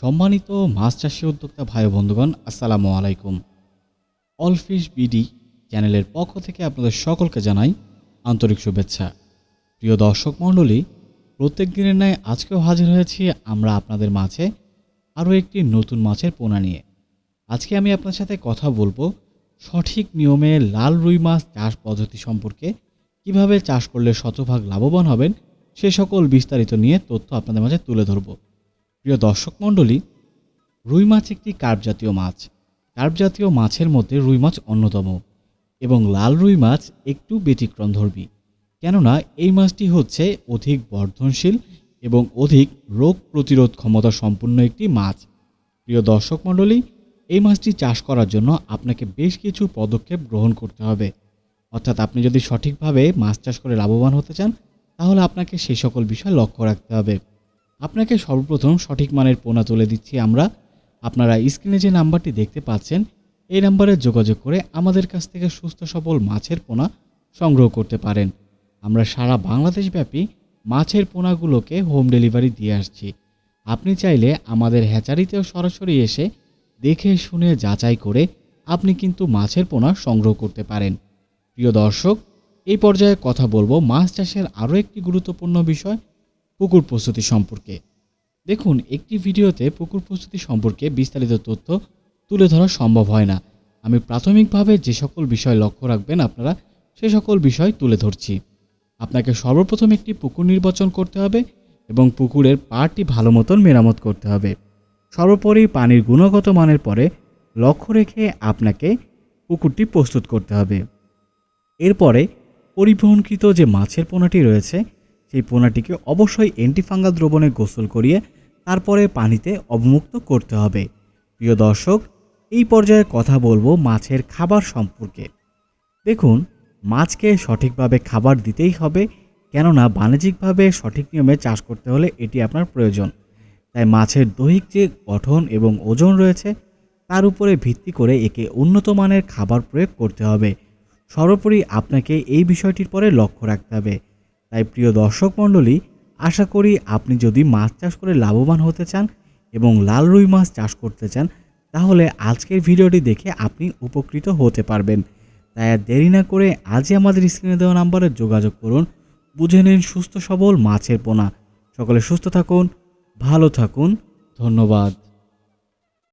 সম্মানিত মাছ চাষি উদ্যোক্তা ভাই বন্ধুগণ, আসসালামু আলাইকুম। অল ফিশ বিডি চ্যানেলের পক্ষ থেকে আপনাদের সকলকে জানাই আন্তরিক শুভেচ্ছা। প্রিয় দর্শক মণ্ডলী, প্রত্যেক দিনের ন্যায় আজকেও হাজির হয়েছি আমরা আপনাদের মাঝে আরও একটি নতুন মাছের পোনা নিয়ে। আজকে আমি আপনার সাথে কথা বলব সঠিক নিয়মে লাল রুই মাছ চাষ পদ্ধতি সম্পর্কে, কীভাবে চাষ করলে শতভাগ লাভবান হবেন, সে সকল বিস্তারিত নিয়ে তথ্য আপনাদের মাঝে তুলে ধরব। প্রিয় দর্শক মণ্ডলী, রুই মাছ একটি কার্প জাতীয় মাছ। কার্প জাতীয় মাছের মধ্যে রুই মাছ অন্যতম এবং লাল রুই মাছ একটু ব্যতিক্রমধর্মী কেননা এই মাছটি হচ্ছে অধিক বর্ধনশীল এবং অধিক রোগ প্রতিরোধ ক্ষমতা সম্পন্ন একটি মাছ। প্রিয় দর্শক মণ্ডলী, এই মাছটি চাষ করার জন্য আপনাকে বেশ কিছু পদক্ষেপ গ্রহণ করতে হবে। অর্থাৎ আপনি যদি সঠিকভাবে মাছ চাষ করে লাভবান হতে চান, তাহলে আপনাকে সেই সকল বিষয় লক্ষ্য রাখতে হবে। আপনাকে সর্বপ্রথম সঠিক মানের পোনা তুলে দিচ্ছি আমরা। আপনারা স্ক্রিনে যে নাম্বারটি দেখতে পাচ্ছেন, এই নাম্বারে যোগাযোগ করে আমাদের কাছ থেকে সুস্থ সবল মাছের পোনা সংগ্রহ করতে পারেন। আমরা সারা বাংলাদেশ ব্যাপী মাছের পোনাগুলোকে হোম ডেলিভারি দিয়ে আসছি। আপনি চাইলে আমাদের হ্যাচারিতেও সরাসরি এসে দেখে, শুনে, যাচাই করে আপনি কিন্তু মাছের পোনা সংগ্রহ করতে পারেন। প্রিয় দর্শক, এই পর্যায়ে কথা বলব মাছ চাষের আরও একটি গুরুত্বপূর্ণ বিষয় পুকুর প্রস্তুতি সম্পর্কে। দেখুন, একটি ভিডিওতে পুকুর প্রস্তুতি সম্পর্কে বিস্তারিত তথ্য তুলে ধরা সম্ভব হয় না। আমি প্রাথমিকভাবে যে সকল বিষয় লক্ষ্য রাখবেন আপনারা, সে সকল বিষয় তুলে ধরছি। আপনাকে সর্বপ্রথম একটি পুকুর নির্বাচন করতে হবে এবং পুকুরের পাড়টি ভালো মতন মেরামত করতে হবে। সর্বোপরি পানির গুণগত মানের পরে লক্ষ্য রেখে আপনাকে পুকুরটি প্রস্তুত করতে হবে। এরপরে পরিবহনকৃত যে মাছের পোনাটি রয়েছে সেই পোনাটিকে অবশ্যই অ্যান্টিফাঙ্গাল দ্রবণে গোসল করিয়ে তারপরে পানিতে অবমুক্ত করতে হবে। প্রিয় দর্শক, এই পর্যায়ে কথা বলব মাছের খাবার সম্পর্কে। দেখুন, মাছকে সঠিকভাবে খাবার দিতেই হবে, কেননা বাণিজ্যিকভাবে সঠিক নিয়মে চাষ করতে হলে এটি আপনার প্রয়োজন। তাই মাছের দৈহিক যে গঠন এবং ওজন রয়েছে, তার উপরে ভিত্তি করে একে উন্নত মানের খাবার প্রয়োগ করতে হবে। সর্বোপরি আপনাকে এই বিষয়টির পরে লক্ষ্য রাখতে হবে। তাই প্রিয় দর্শক মণ্ডলী, আশা করি আপনি যদি মাছ চাষ করে লাভবান হতে চান এবং লাল রুই মাছ চাষ করতে চান, তাহলে আজকের ভিডিওটি দেখে আপনি উপকৃত হতে পারবেন। তাই আর দেরি না করে আজই আমাদের স্ক্রিনে দেওয়া নাম্বারে যোগাযোগ করুন। বুঝে নিন সুস্থ সবল মাছের পোনা। সকলে সুস্থ থাকুন, ভালো থাকুন। ধন্যবাদ।